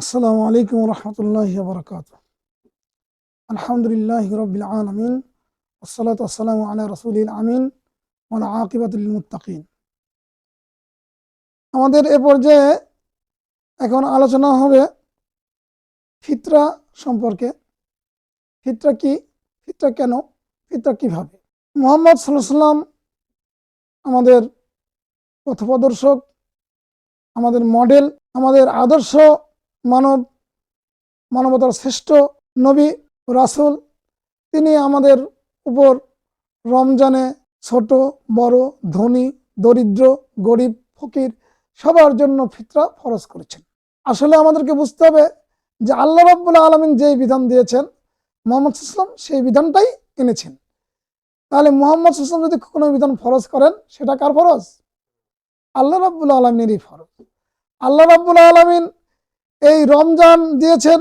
আসসালামু আলাইকুম রহমতুল্লাহ বরকাত আলহামদুলিল্লাহ রবিল আলমিন আসসালাত আসসালামু আলা রসুলিল আমিন ওলা আকিবাতুল মুত্তাকিন। আমাদের এ পর্যায়ে এখন আলোচনা হবে ফিতরা সম্পর্কে। ফিতরা কি, ফিতরা কেন, ফিতরা কীভাবে? মোহাম্মদ সাল্লাম আমাদের পথপ্রদর্শক, আমাদের মডেল, আমাদের আদর্শ মানব, মানবতার শ্রেষ্ঠ নবী রাসূল। তিনি আমাদের উপর রমজানে ছোট, বড়, ধনী, দরিদ্র, গরিব, ফকির সবার জন্য ফিতরা ফরজ করেছেন। আসলে আমাদেরকে বুঝতে হবে যে আল্লাহ রাব্বুল আলমিন যেই বিধান দিয়েছেন, মোহাম্মদ ইসলাম সেই বিধানটাই এনেছেন। তাহলে মোহাম্মদ ইসলাম যদি কোনো বিধান ফরজ করেন, সেটা কার ফরজ? আল্লাহ রাব্বুল আলমিনেরই ফরজ। আল্লাহ রাব্বুল আলমিন এই রমজান দিয়েছেন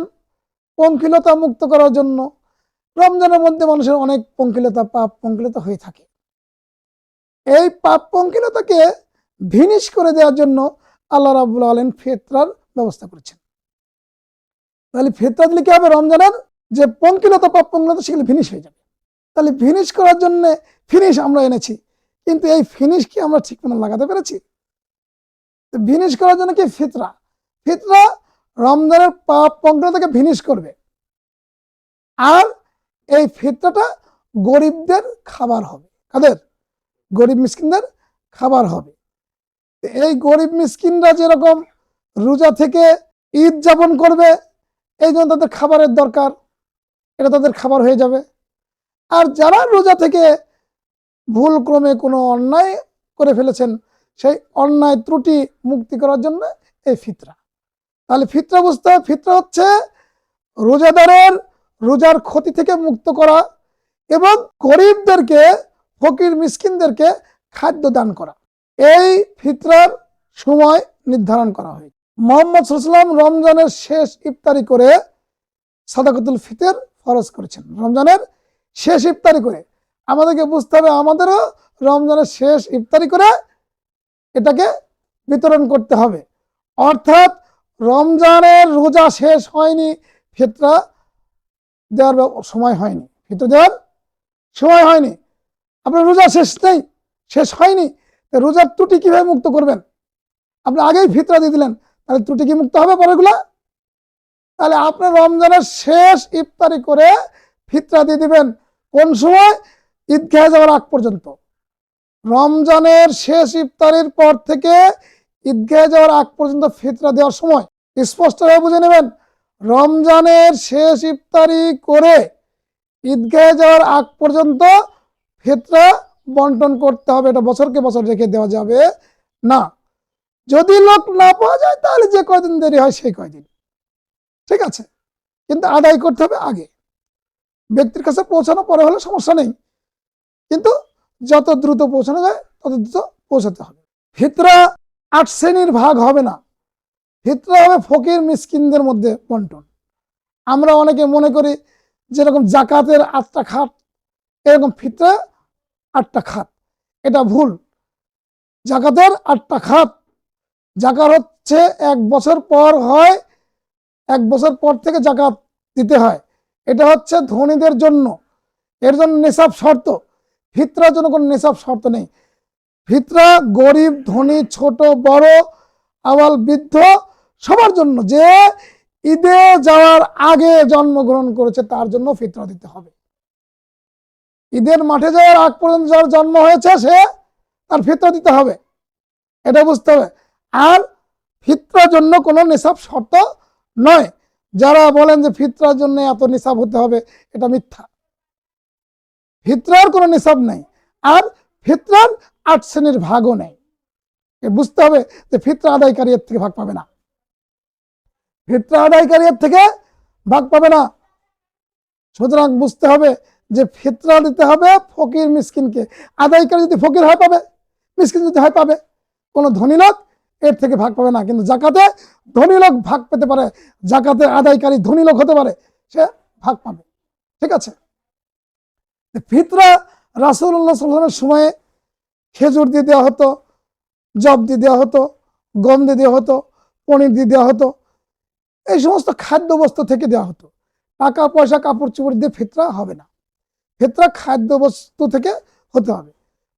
পঙ্কিলতা মুক্ত করার জন্য। রমজানের মধ্যে মানুষের অনেক পঙ্কিলতা, পাপ পঙ্কিলতা হয়ে থাকে। এই পাপ পঙ্কিলতাকে ভিনিশ করে দেওয়ার জন্য আল্লাহ রাবুল আলম ফেতরার ব্যবস্থা করেছেন। তাহলে ফেতরা দিলে কি হবে রমজানের? যে পঙ্কিলতা, পাপ পঙ্কিলতা সেগুলো ফিনিশ হয়ে যাবে। তাহলে ফিনিশ করার জন্য ফিনিশ আমরা এনেছি। কিন্তু এই ফিনিশ কি আমরা ঠিক মতো লাগাতে পেরেছি? ফিনিশ করার জন্য কি ফিতরা? ফিতরা রমজানের পাপ পঙ্কটাকে ফিনিশ করবে। আর এই ফিতরাটা গরিবদের খাবার হবে। কাদের? গরিব মিসকিনদের খাবার হবে। এই গরিব মিসকিনরা যেরকম রোজা থেকে ঈদ যাপন করবে, এই জন্য তাদের খাবারের দরকার। এটা তাদের খাবার হয়ে যাবে। আর যারা রোজা থেকে ভুল ক্রমে কোনো অন্যায় করে ফেলেছেন, সেই অন্যায় ত্রুটি মুক্তি করার জন্য এই ফিতরা। তাহলে ফিতরা বুঝতে হবে ফিতরা হচ্ছে রোজাদারের রোজার ক্ষতি থেকে মুক্ত করা এবং গরিবদেরকে, ফকির মিসকিনদেরকে খাদ্য দান করা। এই ফিতরার সময় নির্ধারণ করা হয়। মোহাম্মদ সাল্লাম রমজানের শেষ ইফতারি করে সাদাকতুল ফিতের ফরজ করেছেন। রমজানের শেষ ইফতারি করে। আমাদেরকে বুঝতে হবে, আমাদেরও রমজানের শেষ ইফতারি করে এটাকে বিতরণ করতে হবে। অর্থাৎ রমজানের রোজা শেষ হয়নি, ফিতরা দেওয়ার সময় হয়নি। ফিতরা দেওয়ার সময় হয়নি। আপনার রোজা শেষ নেই, শেষ হয়নি রোজার ত্রুটি কীভাবে মুক্ত করবেন? আপনি আগেই ফিতরা দিয়ে দিলেন, তাহলে ত্রুটি কি মুক্ত হবে পরেগুলা তাহলে আপনি রমজানের শেষ ইফতারি করে ফিতরা দিয়ে দিবেন কোন সময়? ঈদ খেয়ে যাওয়ার আগ পর্যন্ত। রমজানের শেষ ইফতারির পর থেকে ঈদগাহে যাওয়ার আগ পর্যন্ত ফিতরা দেওয়ার সময়। স্পষ্টভাবে বুঝে নেবেন, রমজানের শেষ ইফতারি করে ঈদগাহে যাওয়ার আগ পর্যন্ত ফিতরা বন্টন করতে হবে, এটা বছরকে বছর রেখে দেওয়া যাবে না। যদি লোক না পাওয়া যায়, তাহলে যে কয়দিন দেরি হয় সেই কয়দিন। ঠিক আছে? কিন্তু আদায় করতে হবে আগে। ব্যক্তির কাছে পৌঁছানো পরে হলে সমস্যা নেই। কিন্তু যত দ্রুত পৌঁছানো যায়, তত দ্রুত পৌঁছাতে হবে। ফিতরা আট শ্রেণির ভাগ হবে না। ফিতরা হবে ফকির মিসকিনদের মধ্যে বন্টন। আমরা অনেকে মনে করি যেরকম জাকাতের আটটা খাত এরকম ফিতরা আটটা খাত এটা ভুল। জাকাতের আটটা খাত জাকাত হচ্ছে এক বছর পর হয়, এক বছর পর থেকে জাকাত দিতে হয়। এটা হচ্ছে ধনীদের জন্য। এর জন্য নেশাব শর্ত। ফিতরার জন্য কোনো নেশাব শর্ত নেই। ফিতরা গরিব, ধনী, ছোট, বড় আওয়াল বৃদ্ধ সবার জন্য যে ঈদে যাওয়ার আগে জন্মগ্রহণ করেছে তার জন্য ফিতরা দিতে হবে। ঈদের মাঠে যাওয়ার আগ পর্যন্ত যার জন্ম হয়েছে, সে তার ফিতরা দিতে হবে। এটা বুঝতে হবে। আর ফিতরার জন্য কোনো নিসাব শর্ত নয়। যারা বলেন যে ফিতরার জন্য এত নিসাব হতে হবে, এটা মিথ্যা। ফিতরার কোনো নিসাব নেই। আর ফিতরার আট শ্রেণির ভাগও নেই। বুঝতে হবে যে ফিতরা আদায়কারী এর থেকে ভাগ পাবে না। ফিতরা আদায়কারী এর থেকে ভাগ পাবে না। সুতরাং বুঝতে হবে যে ফিতরা দিতে হবে ফকির মিসকিনকে। আদায়কারী যদি ফকির হয় পাবে, মিসকিন যদি হয় পাবে। কোনো ধনী লোক এর থেকে ভাগ পাবে না, কিন্তু জাকাতে ধনী লোক ভাগ পেতে পারে জাকাতে আদায়কারী ধনী লোক হতে পারে, সে ভাগ পাবে। ঠিক আছে? ফিতরা রাসুল্লাহ সাল্লামের সময়ে খেজুর দিয়ে দেওয়া হতো, জব দিয়ে দেওয়া হতো, গম দিয়ে দেওয়া হতো, পনির দিয়ে দেওয়া হতো এই সমস্ত খাদ্য বস্তু থেকে দেওয়া হতো। টাকা পয়সা কাপড় চোপড় দিয়ে ফেতরা হবে না। ফিতরা খাদ্য বস্তু থেকে হতে হবে।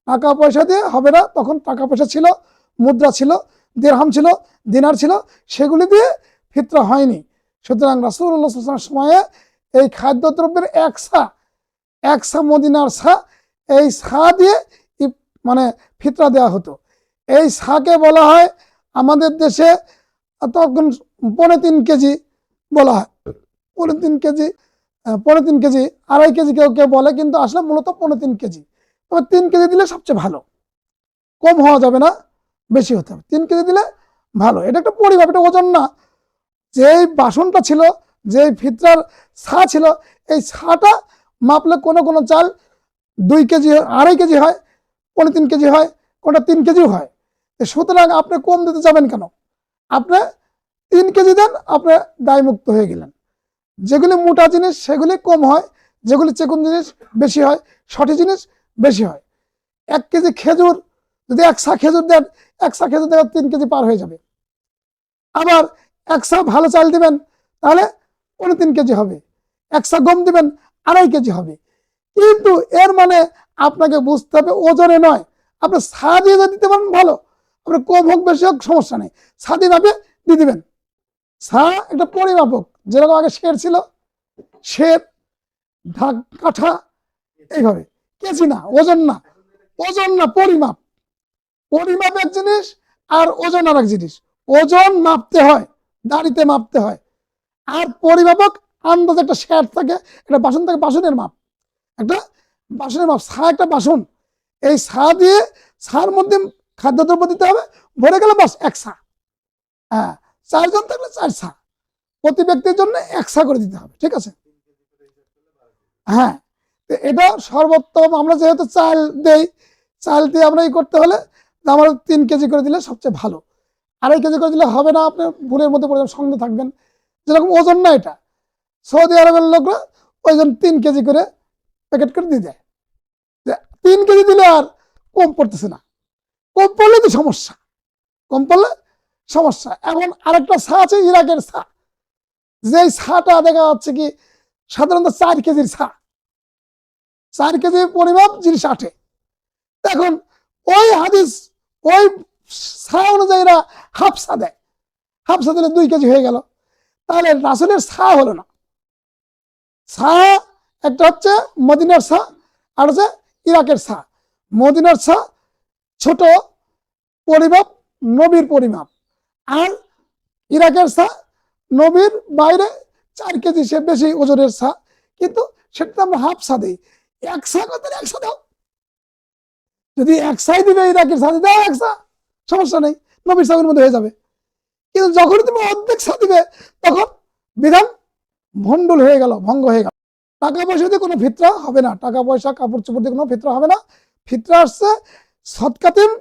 টাকা পয়সা দিয়ে হবে না, তখন টাকা পয়সা ছিল, মুদ্রা ছিল, দেড়হাম ছিল, দিনার ছিল, সেগুলি দিয়ে ফিতরা হয়নি। সুতরাং রাসুল্লাহ সময়ে এই খাদ্যদ্রব্যের এক সা এক সা মদিনার সা এই সা দিয়ে মানে ফিতরা দেওয়া হতো। এই সাকে বলা হয় আমাদের দেশে তখন পৌনে তিন কেজি বলা হয়। পৌনে তিন কেজি আহ, পৌনে তিন কেজি আড়াই কেজি কেউ কেউ বলে কিন্তু আসলে মূলত পৌনে তিন কেজি। তবে তিন কেজি দিলে সবচেয়ে ভালো। কম হওয়া যাবে না বেশি হতে হবে। তিন কেজি দিলে ভালো। এটা একটা পরিমাপ এটা ওজন না। যেই বাসনটা ছিল যেই ফিতরার ছা ছিল এই ছাটা মাপলে কোনো কোনো চাল দুই কেজি আড়াই কেজি হয় পৌনে তিন কেজি হয় কোনটা তিন কেজিও হয়। সুতরাং আপনি কম দিতে যাবেন কেন? আপনি তিন কেজি দেন, আপনি দায়মুক্ত হয়ে গেলেন। যেগুলি মোটা জিনিস, সেগুলি কম হয়, যেগুলি চেকুন জিনিস বেশি হয়, সঠিক জিনিস বেশি হয়। এক কেজি খেজুর, যদি একশা খেজুর দেন একশা খেজুর দেওয়ার তিন কেজি পার হয়ে যাবে। আবার একশা ভালো চাল দিবেন, তাহলে পনেরো তিন কেজি হবে। একশা গম দিবেন, আড়াই কেজি হবে। কিন্তু এর মানে আপনাকে বুঝতে হবে, ওজনে নয়। আপনি সা দিয়ে যদি দিতে পারেন, ভালো। আপনার কম হোক বেশি হোক সমস্যা নেই। সাদি দিয়ে দিবেন। সা একটা পরিমাপক, যেরকম আগে শের ছিল, শের, ঢাক, কাঠা, এইভাবে। কেজি না, ওজন না। ওজন না, পরিমাপ। পরিমাপ এক জিনিস আর ওজন আর এক জিনিস। ওজন মাপতে হয়, দাড়িতে মাপতে হয়। আর পরিমাপক আন্দাজ একটা শেয়ার থাকে, একটা বাসন থাকে, বাসনের মাপ। একটা বাসনের মাপ, সা একটা বাসন। এই সা দিয়ে, সার মধ্যে খাদ্যদ্রব্য দিতে হবে, ভরে গেলে বাস, এক সা হ্যাঁ চারজন থাকলে চার সা প্রতি ব্যক্তির জন্য এক সা করে দিতে হবে, ঠিক আছে? হ্যাঁ এটা সর্বোত্তম, আমরা যেহেতু চাল দেই, চাল দিয়ে আমরা ই করতে হলে আমার তিন কেজি করে দিলে সবচেয়ে ভালো। আড়াই কেজি করে দিলে হবে না, আপনি ভুলের মধ্যে পড়ে সঙ্গে থাকবেন। যেরকম ওজন না এটা, সৌদি আরবের লোকরা ওইজন তিন কেজি করে প্যাকেট করে দিয়ে দেয়। তিন কেজি দিলে আর কম পড়তেছে না। কম পড়লে তো সমস্যা। কম পড়লে সমস্যা। এখন আরেকটা ছা আছে, ইরাকের ছা। যেই ছাটা দেখা যাচ্ছে কি, সাধারণত চার কেজির ছা। চার কেজি পরিমাপ জিনিস আটে। এখন ওই হাদিস, ওই ছা অনুযায়ী এরা হাফসা দেয়। হাফসা দিলে দুই কেজি হয়ে গেল। তাহলে রাসুলের ছা হলো না। ছা একটা হচ্ছে মদিনার ছা, আর হচ্ছে ইরাকের ছা। মদিনার ছা ছোট পরিমাপ, নবীর পরিমাপ। আর ইরাকের ছা, নবীর বাইরে চার কেজি সে বেশি ওজনের ছা, কিন্তু সেটা আমরা হাফ সা দিই। এক সা কত এক সা দাও। যদি এক সাই দিবে ইরাকের সা দাও এক সা সমস্যা নেই, নবীর সাহের মধ্যে হয়ে যাবে। কিন্তু যখন তুমি অর্ধেক সা দিবে, তখন বিধান ভণ্ডুল হয়ে গেল, ভঙ্গ হয়ে গেল। টাকা পয়সা দিয়ে কোনো ফিতরা হবে না, টাকা পয়সা, কাপড় চোপড় দিয়ে কোনো ফিতরা হবে না। ফিতরা আসছে সৎকাতিম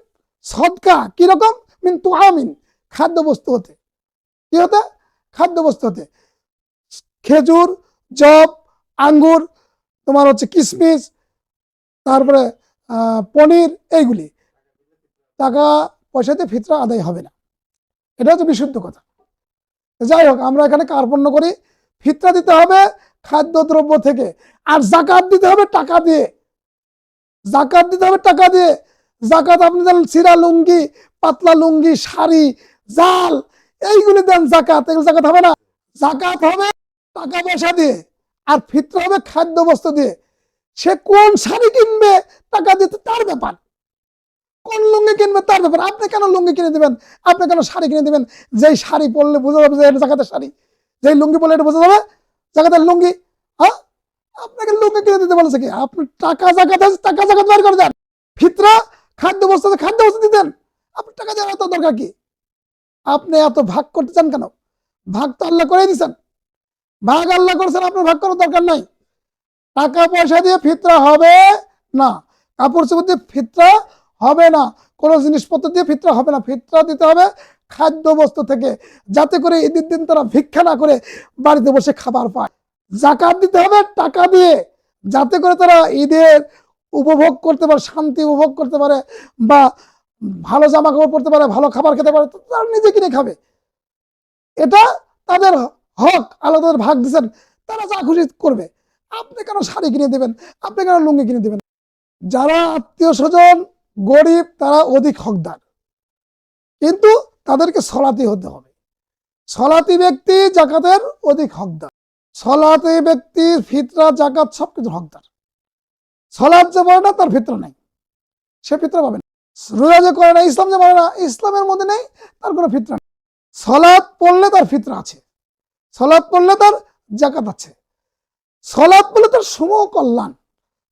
সদকা কীরকম? মিন তুহামিন খাদ্য বস্তু হতে। কি হতে? খাদ্য বস্তু হতে। খেজুর জব আঙ্গুর, তোমার হচ্ছে কিশমিশ তারপরে পনির, এইগুলি। টাকা পয়সাতে ফিতরা আদায় হবে না। এটা হচ্ছে বিশুদ্ধ কথা। যাই হোক, আমরা এখানে কার্পণ্য করি। ফিতরা দিতে হবে খাদ্যদ্রব্য থেকে। আর জাকাত দিতে হবে টাকা দিয়ে। জাকাত দিতে হবে টাকা দিয়ে। জাকাত আপনি দেন সিরা লুঙ্গি, পাতলা লুঙ্গি, শাড়ি, জাল, এইগুলি দেন জাকাত, এগুলো জাকাত হবে না। জাকাত হবে টাকা পয়সা দিয়ে, আর ফিতরা হবে খাদ্য বস্তু দিয়ে। সে কোন শাড়ি কিনবে টাকা দিতে তার ব্যাপার। কোন লুঙ্গি কিনবে তার ব্যাপার। আপনি কেন লুঙ্গি কিনে দিবেন? আপনি কেন শাড়ি কিনে দিবেন? যেই শাড়ি পরলে বোঝা যাবে যে এটা জাকাতের শাড়ি। যেই লুঙ্গি পরলে এটা বোঝা যাবে জাকাতের লুঙ্গি। হ্যাঁ? আপনাকে লুঙ্গি কিনে দিতে বলেছে কি? আপনি টাকা জাকাত টাকা জাকাত বের করে দেন। ফিতরা খাদ্য বস্তু খাদ্য বস্তু দিতেন। আপনি টাকা দেওয়ার এত দরকার কি? আপনি এত ভাগ করতে চান কেন? ভাগ তো আল্লাহ করে দিচ্ছেন ভাগ আল্লাহ করেছেন, আপনার ভাগ করার দরকার নাই। টাকা পয়সা দিয়ে ফিতরা হবে না। কাপড় চোপড় দিয়ে ফিতরা হবে না। কোনো জিনিসপত্র দিয়ে ফিতরা হবে না। ফিতরা দিতে হবে খাদ্য বস্তু থেকে, যাতে করে ঈদের দিন তারা ভিক্ষা না করে বাড়িতে বসে খাবার পায়। জাকাত দিতে হবে টাকা দিয়ে, যাতে করে তারা ঈদের উপভোগ করতে পারে, শান্তি উপভোগ করতে পারে বা ভালো জামা কাপড় পরতে পারে, ভালো খাবার খেতে পারে তারা নিজে কিনে খাবে। এটা তাদের হক, আল্লাহ তাদের ভাগ দিচ্ছেন তারা যা খুশি করবে। আপনি কেন শাড়ি কিনে দেবেন? আপনি কেন লুঙ্গি কিনে দেবেন? যারা আত্মীয় স্বজন গরিব, তারা অধিক হকদার। কিন্তু তাদেরকে সলাতি হতে হবে। সলাতি ব্যক্তি জাকাতের অধিক হকদার। সলাতি ব্যক্তির ফিতরা, জাকাত সবকিছু হকদার। সলাৎ যে বলে না, তার ফিতরা নাই। সে ফিতরা পাবে না। রোজা যে করে না, ইসলাম যে বলে না, ইসলামের মধ্যে নেই, তার কোনো ফিতরা নেই। সলাৎ পড়লে তার ফিতরা আছে। সলাৎ পড়লে তার জাকাত আছে। সলাৎ বলে তার সমূহ কল্যাণ।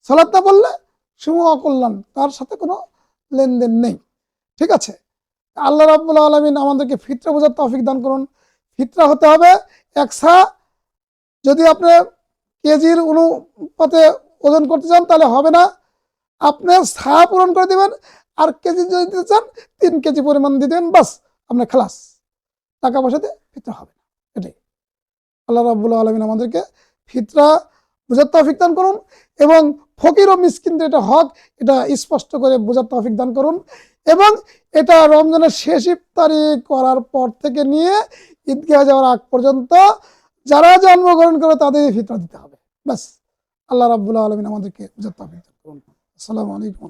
সলাৎ না বললে সমূহ অকল্যাণ, তার সাথে কোনো লেনদেন নেই। ঠিক আছে? আল্লাহ রাব্বুল আলমিন আমাদেরকে ফিতরা বোঝার তৌফিক দান করুন। ফিতরা হতে হবে একসা। যদি আপনার কেজির অনুপাতে ওজন করতে চান তাহলে হবে না। আপনি সা পূরণ করে দিবেন, আর কেজি যদি দিতে চান, তিন কেজি পরিমাণ দিয়ে দেবেন, বাস, আপনার খালাস। টাকা পয়সাতে ফিতরা হবে না, এটাই। আল্লাহ রাব্বুল আলমিন আমাদেরকে ফিতরা বোঝার তৌফিক দান করুন এবং ফকির ও মিসকিনদের এটা হক, এটা স্পষ্ট করে বোঝার তৌফিক দান করুন এবং এটা রমজানের শেষ ইফতারি করার পর থেকে নিয়ে ঈদগাহ যাওয়ার আগ পর্যন্ত যারা জন্মগ্রহণ করে তাদের ফিতরা দিতে হবে ব্যাস আল্লাহ রাবুল্লাহ আলমিন আমাদেরকে তৌফিক করুন আসসালামু আলাইকুম